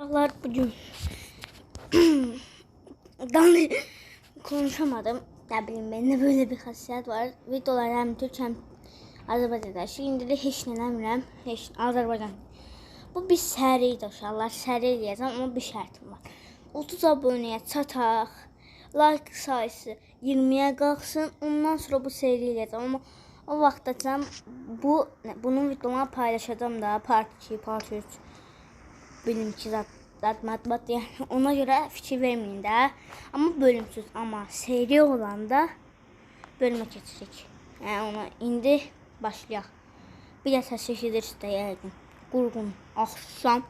Arkadaşlar bugün Dan konuşamadım. Ne bileyim bende böyle bir hasret var. Videolar hem Türkçe hem Azerbaycan'da. Şimdi de hiç nelemrem. Hiç Azerbaycan. Bu bir seriydi uşaqlar. Seri diyeceğim ama bir şartım var. 30 aboneye çataq. Like sayısı 20'ye qalxsın. Ondan sonra bu seri eləyəcəm. Amma o vaxtacam bu bunun videolarını paylaşacağım da part 2, part 3 bilimçi zat, zat matbat yani ona göre fikir vermeyin de. Ama bölümsüz ama seri olanda bölüme geçecek. Yani ona indi başlayaq. Bir də səs eşidirsə də yəqin. Qurğun, axşam,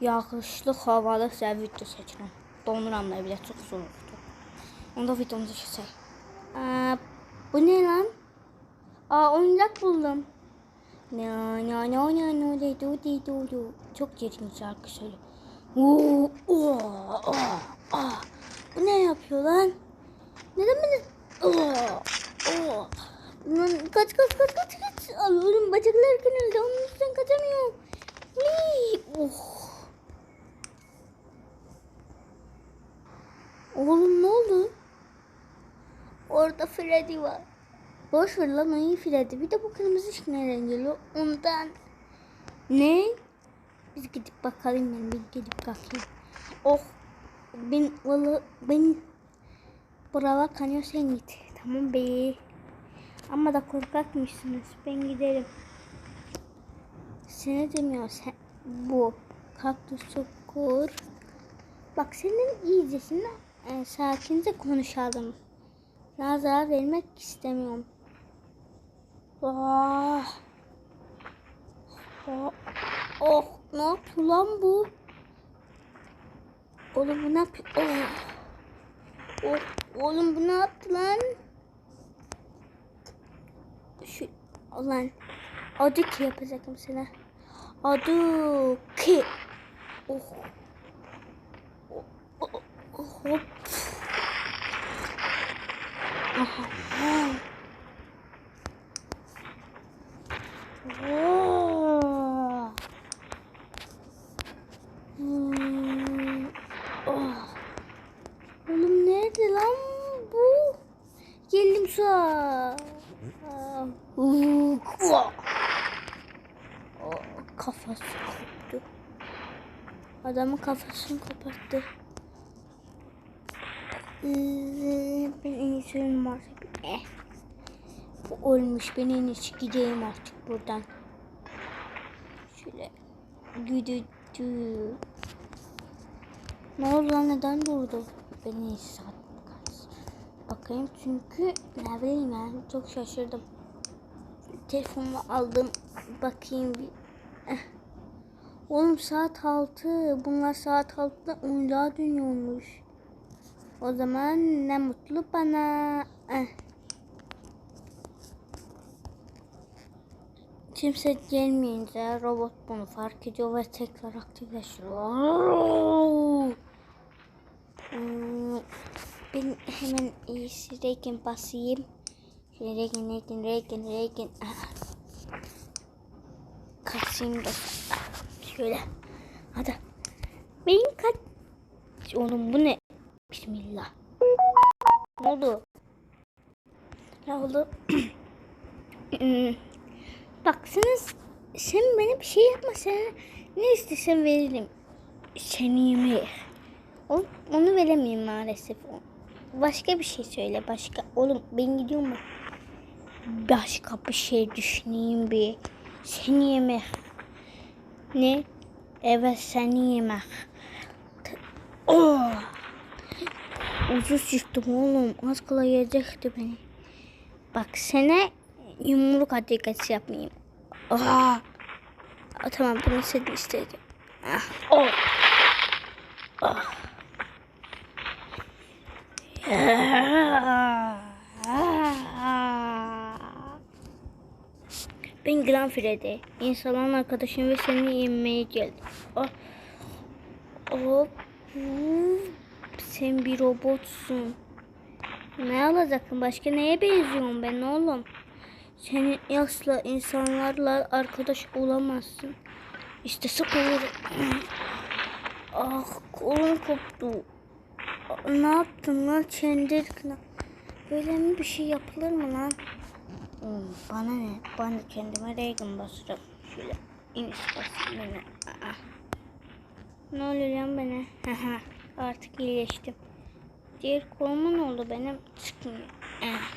yağışlı, havalı sizə video çəkirəm. Donuram da bir də çox soyuqdur. Onda videomuzu keçək. Bu ne lan? Aa oyuncak buldum. No no no no no de du de du du. Çok çirkin şarkı söyle. Oo, oo, oo, aa. Bu ne yapıyor lan? Neden beni? Oo, oo. Lan kaç kaç kaç kaç kaç. Allah'ım bacaklar kırıldı. Onun üstünden kaçamıyorum. Wii. Oh. Oğlum ne oldu? Orada Freddy var. Boş ver lan iyi Freddy. Bir de bu kırmızı ışık nereden geliyor? Ondan. Ne? Biz gidip bakalım yani bir gidip bakayım. Oh. Ben valla ben buralar kanıyor sen git. Tamam be. Ama da korkakmışsınız. Ben giderim. Seni demiyor sen bu kaktüsü kur. Bak senin iyicesin e, sakince konuşalım. Sana zarar vermek istemiyorum. Ah. Oh, oh ne yapıyor lan bu? Oğlum bu ne yapıyor? Oh. Oh, oğlum bu ne yaptı lan? Şu, lan. Adı ki yapacaktım sana. Adı ki. Oh. Oh, oh, oh, hop. Aha. Oo. Hmm. Oh. Oğlum nerede lan bu? Geldim şu an. Uuu, kua. Oh, Kafası koptu. Adamın kafasını koparttı. Ee, Ben en iyisi ölüm artık. Eh. Bu ölmüş. Ben en iyisi gideyim artık buradan. Şöyle. Güdüdü. Ne oldu lan neden durdu? Ben en iyisi saat bakayım çünkü ne bileyim yani çok şaşırdım. Telefonumu aldım. Bakayım bir. Oğlum saat 6. Bunlar saat 6'da oyuncağa dönüyormuş. O zaman ne mutlu bana. Eh. Kimse gelmeyince robot bunu fark ediyor ve tekrar aktifleşiyor. Ben hemen iyisi regen basayım. Regen regen regen regen. Ah. Kaçayım da. Şöyle. Hadi. Benim kaç. Oğlum bu ne? Bismillah. Ne oldu? Ne oldu? Baksana sen bana bir şey yapma ne istesen veririm. Seni yemeğe. O- Onu veremeyim maalesef. Başka bir şey söyle başka. Oğlum ben gidiyorum. Başka bir şey düşüneyim bir. Seni yemek. Ne? Evet seni yemek. Oh. Ucuz çıktım oğlum. Az kala yiyecekti beni. Bak sana yumruk hareketi yapmayayım. Aa. Aa, tamam bunu sen istedim. Ah. Oh. Ah. Ben Gran Freddy. İnsanların arkadaşım ve seni yemeye geldim. Ah. Hop. Sen bir robotsun. Ne alacaksın? Başka neye benziyorsun ben oğlum? Senin yaşlı insanlarla arkadaş olamazsın. İşte sıkılır. Ah. Kolum koptu. Ne yaptın lan çendirkine? Böyle mi bir şey yapılır mı lan? Hmm, bana ne? Ben kendime reygan basarım. Şöyle iniş basayım beni. Aa. Ne oluyor lan bana? Artık iyileştim. Diğer koluma ne oldu benim? Çıkmıyor. Ah.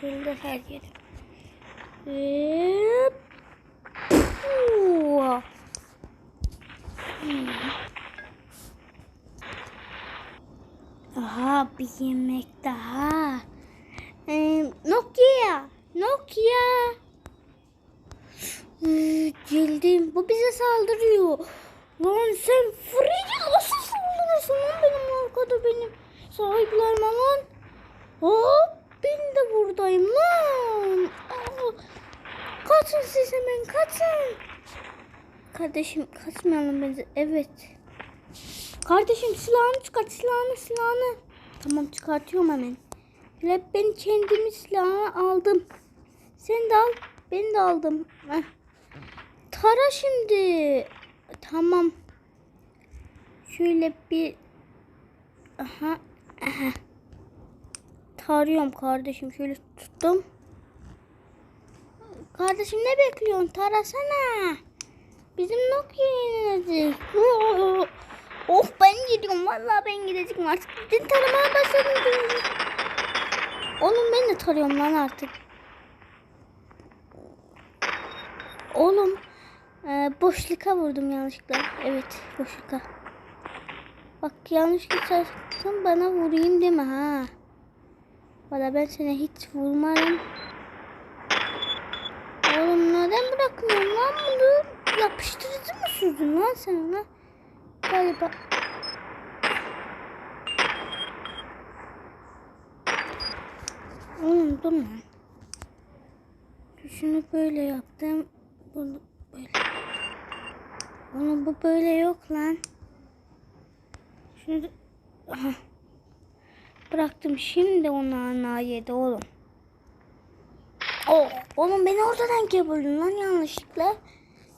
Kırıldı her yerim. Ve... Aha bir yemek daha. Ee, Nokia. Nokia. Ee, Cildim. Bu bize saldırıyor. Lan sen Freddy nasıl saldırırsın lan benim arkada benim sahiplerime lan. Hop ben de buradayım lan. Aa, kaçın siz hemen kaçın. Kardeşim kaçmayalım bence. Evet. Kardeşim silahını çıkart silahını silahını. Tamam çıkartıyorum hemen. Hele ben kendimi silahını aldım. Sen de al. Ben de aldım. Heh. Tara şimdi. Tamam. Şöyle bir. Aha. Aha. Tarıyorum kardeşim. Şöyle tuttum. Kardeşim ne bekliyorsun? Tarasana. Bizim Nokia'ya yenecek. Oh ben gidiyorum. Vallahi ben gideceğim artık. Bütün taramaya başladım. Oğlum ben de tarıyorum lan artık. Oğlum e, boşluka vurdum yanlışlıkla. Evet boşluka. Bak yanlışlıkla çarptım bana vurayım deme ha. Valla ben sana hiç vurmadım. Oğlum neden bırakmıyorsun lan bunu? Yapıştırıcı mı sürdün lan sen ona? Galiba. Oğlum dur lan. Şunu böyle yaptım. Bunu böyle. Oğlum bu böyle yok lan. Şunu Aha. Bıraktım şimdi onu ana yedi oğlum. Oh, oğlum beni ortadan kebuldun lan yanlışlıkla.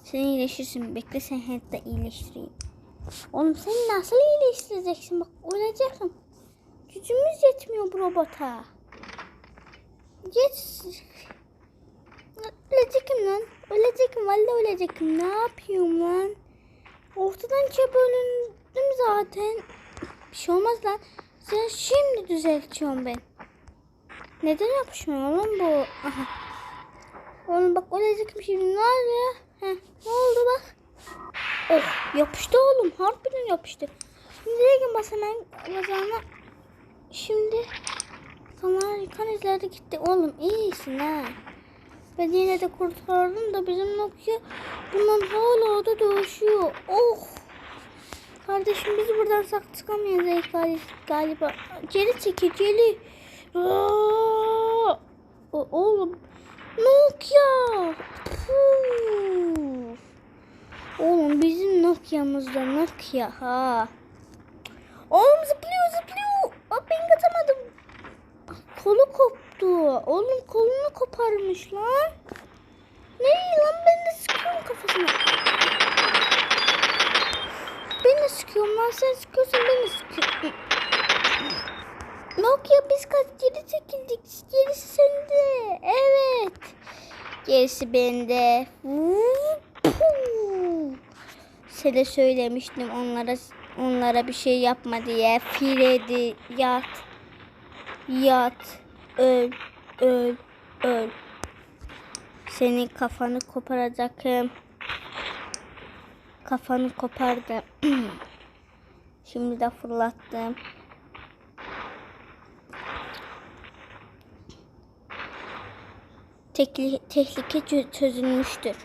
Sen iyileşirsin. Bekle sen hatta iyileştireyim. Oğlum sen nasıl iyileştireceksin? Bak öleceksin. Gücümüz yetmiyor bu robota. Geç. Ölecekim lan. Ölecekim. Vallahi ölecekim. Ne yapıyorum lan? Ortadan ikiye bölündüm zaten. Bir şey olmaz lan. Sen şimdi düzeltiyorum ben. Neden yapışmıyor oğlum bu? Aha. Oğlum bak ölecekim şimdi. Ne oluyor? Heh, ne oldu bak. Oh yapıştı oğlum. Harbiden yapıştı. Şimdi nereye bas hemen bacağına. Şimdi kanal kan izleri gitti. Oğlum iyisin ha. Ben yine de kurtardım da bizim Nokia bundan hala da dövüşüyor. Oh. Kardeşim biz buradan sak çıkamayacağız gal- galiba. Geri çekil geri. Aa! Oğlum Nokia. Puh. Oğlum bizim Nokia'mızda Nokia ha. Oğlum zıplıyor zıplıyor. Aa, ben kaçamadım. Kolu koptu. Oğlum kolunu koparmış lan. Ne lan ben de sıkıyorum kafasına. Ben de sıkıyorum lan sen sıkıyorsun ben de sıkıyorum. Nokia biz kaç geri çekildik. Gerisi sende. Evet. Gerisi bende. Size söylemiştim onlara onlara bir şey yapma diye. Firedi yat. Yat. Öl. Öl. Öl. Senin kafanı koparacağım. Kafanı kopardım. Şimdi de fırlattım. Tekli, tehlike çö- çözülmüştür.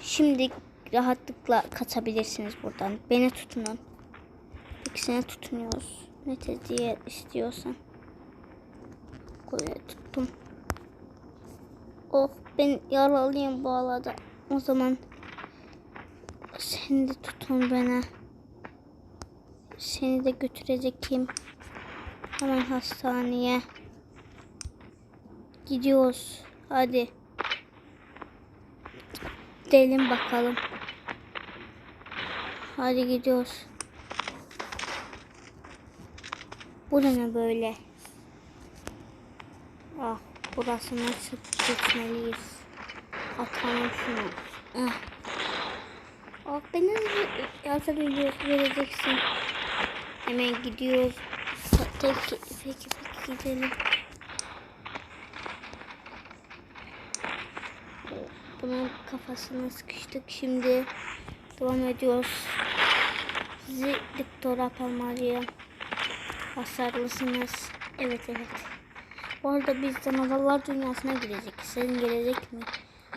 Şimdi rahatlıkla kaçabilirsiniz buradan. Beni tutunun. İkisine tutunuyoruz. Ne diye istiyorsan. Böyle tuttum. Oh ben yaralıyım bu arada. O zaman seni de tutun bana. Seni de götüreceğim. Hemen hastaneye. Gidiyoruz. Hadi. Gidelim bakalım. Hadi gidiyoruz. Bu da ne böyle? Ah, burası nasıl geçmeliyiz? Atalım şunu. Ah. Ah, beni ediyorsun, vereceksin. Hemen gidiyoruz. Peki, peki, peki gidelim. Bunun kafasına sıkıştık şimdi. Devam ediyoruz. Sizi doktora palmalıyım. Hasarlısınız. Evet evet. Bu arada biz canavarlar dünyasına girecek. Senin gelecek mi?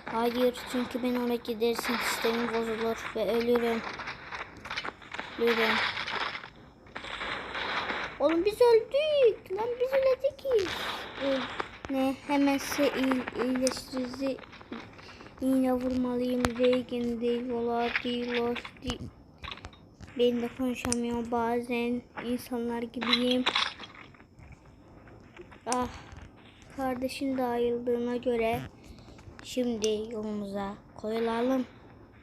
Hayır çünkü ben oraya gidersem sistemim bozulur ve ölürüm. Ölürüm. Oğlum biz öldük. Lan biz ölecek Ne? Hemen size iyi, iyileştirici iğne vurmalıyım. Volar değil, Lost değil. Ben de konuşamıyorum bazen. insanlar gibiyim. Ah. Kardeşin de ayrıldığına göre şimdi yolumuza koyulalım.